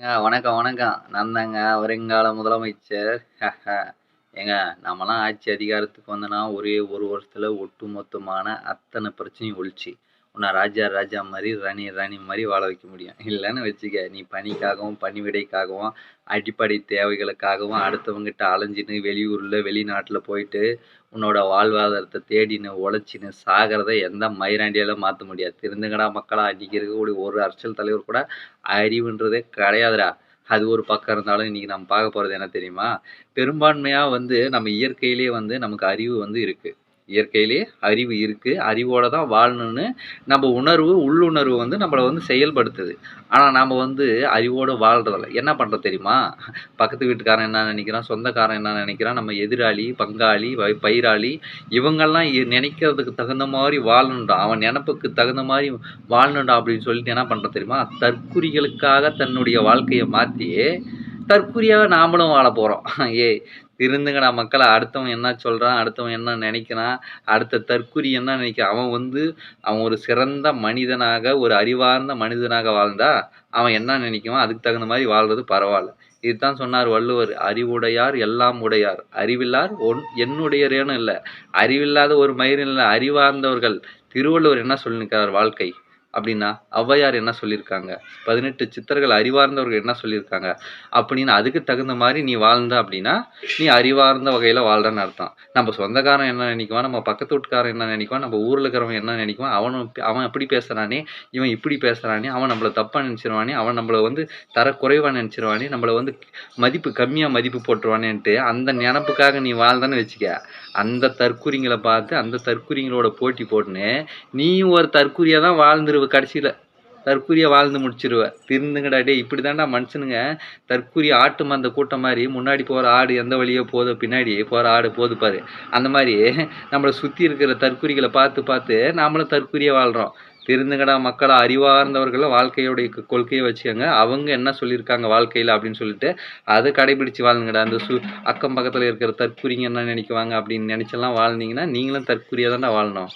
வணக்கம், வணக்கம். நான் தாங்க வருங்கால முதலமைச்சர். ஏங்க நம்மலாம் ஆட்சி அதிகாரத்துக்கு வந்தோன்னா, ஒரே ஒரு வருஷத்துல ஒட்டுமொத்தமான அத்தனை பிரச்சனையும் ஒழிச்சு, உன்னை ராஜா ராஜா மாதிரி ராணி ராணி மாதிரி வாழ வைக்க முடியும். இல்லைன்னு வச்சுக்க, நீ பணிக்காகவும், பணிவிடைக்காகவும், அடிப்படை தேவைகளுக்காகவும் அடுத்தவங்ககிட்ட அலைஞ்சின்னு வெளியூரில் வெளிநாட்டில் போயிட்டு, உன்னோட வாழ்வாதாரத்தை தேடின்னு, உழைச்சின்னு சாகிறத எந்த மயிராண்டியால மாற்ற முடியாது. திருந்துங்கடா மக்களா! இன்னைக்கு இருக்கக்கூடிய ஒரு அரசியல் தலைவர் கூட அறிவுன்றதே கிடையாதுடா. அது ஒரு பக்கம் இருந்தாலும், இன்றைக்கி நம்ம பார்க்க போகிறது என்ன தெரியுமா? பெரும்பான்மையாக வந்து நம்ம இயற்கையிலேயே வந்து நமக்கு அறிவு வந்து இருக்குது இயற்கையிலே அறிவு இருக்குது அறிவோடு தான் வாழணும்னு நம்ம உணர்வு, உள்ளுணர்வு வந்து நம்மளை வந்து செயல்படுத்துது. ஆனால் நாம் வந்து அறிவோடு வாழ்கிறதில்ல என்ன பண்ணுறது தெரியுமா? பக்கத்து வீட்டுக்காரன் என்ன நினைக்கிறான்? சொந்தக்காரன் என்ன நினைக்கிறான்? நம்ம எதிராளி, பங்காளி, பயிராளி இவங்கெல்லாம் நினைக்கிறதுக்கு தகுந்த மாதிரி வாழணுண்டா அவன் நினப்புக்கு தகுந்த மாதிரி வாழணுண்டா அப்படின்னு சொல்லிட்டு என்ன பண்ணுறது தெரியுமா? தற்குறிகளுக்காக தன்னுடைய வாழ்க்கையை மாற்றியே தற்குறியாக நாமளும் வாழப் போகிறோம் ஏய் திருந்துங்கடா மக்களை. அடுத்தவன் என்ன சொல்கிறான் அடுத்தவன் என்ன நினைக்கிறான் அடுத்த தற்குறி என்ன நினைக்கிறான் அவன் வந்து அவன் ஒரு சிறந்த மனிதனாக, ஒரு அறிவார்ந்த மனிதனாக வாழ்ந்தா, அவன் என்ன நினைக்குவான்? அதுக்கு தகுந்த மாதிரி வாழ்றது பரவாயில்ல. இதுதான் சொன்னார் வள்ளுவர். "அறிவுடையார் எல்லாம் உடையார். அறிவில்லார் ஒன் என்னுடையரேன்னு இல்லை. அறிவில்லாத ஒரு மயிரும் இல்லை. அறிவார்ந்தவர்கள்." திருவள்ளுவர் என்ன சொல்லியிருக்கிறார் வாழ்க்கை? அப்படின்னா, ஔவையார் என்ன சொல்லியிருக்காங்க? 18 சித்தர்கள் அறிவார்ந்தவர்கள் என்ன சொல்லியிருக்காங்க? அப்படின்னு அதுக்கு தகுந்த மாதிரி நீ வாழ்ந்த அப்படின்னா, நீ அறிவார்ந்த வகையில் வாழ்றன்னு அர்த்தம். நம்ம சொந்தக்காரன் என்ன நினைக்குவான்? நம்ம பக்கத்து வீட்டுக்காரன் என்ன நினைக்குவான்? நம்ம ஊரில் இருக்கிறவன் என்ன நினைக்குவான்? அவனும் அவன் அப்படி பேசுகிறானே இவன் இப்படி பேசுகிறானே அவன் நம்மள தப்பாக நினச்சிருவானே? அவன் நம்மளை வந்து தரக்குறைவாக நினச்சிருவானே? நம்மளை வந்து மதிப்பு கம்மியாக மதிப்பு போட்டுருவானேன்ட்டு, அந்த நினப்புக்காக நீ வாழ்ந்தன்னு வச்சுக்க, அந்த தற்குறிங்களை பார்த்து, அந்த தற்குறிங்களோட போட்டி போட்டுன்னு, நீயும் ஒரு தற்குறியாக தான் வாழ்ந்துருவ கடைசியில் தற்கூரியாக வாழ்ந்து முடிச்சிருவ. திருந்துங்கடா டே இப்படி தாண்டா மனுஷனுங்க தற்குறி ஆட்டு மந்த கூட்டம் மாதிரி முன்னாடி போகிற ஆடு எந்த வழியோ போதோ, பின்னாடி போகிற ஆடு போது பாரு. அந்த மாதிரி நம்மளை சுற்றி இருக்கிற தற்கூரிகளை பார்த்து, பார்த்து நாமளும் தற்கூரியாக வாழ்கிறோம் திருந்துங்கடா மக்களை அறிவார்ந்தவர்கள் வாழ்க்கையோடைய கொள்கையை வச்சுக்கோங்க அவங்க என்ன சொல்லியிருக்காங்க வாழ்க்கையில் அப்படின்னு சொல்லிட்டு, அதை கடைபிடிச்சு வாழுங்கடா. அந்த சு அக்கம் பக்கத்தில் இருக்கிற தற்குறிங்க என்ன நினைக்குவாங்க அப்படின்னு நினச்செல்லாம் வாழ்ந்தீங்கன்னா, நீங்களும் தற்கூரியாக தான்டா வாழணும்.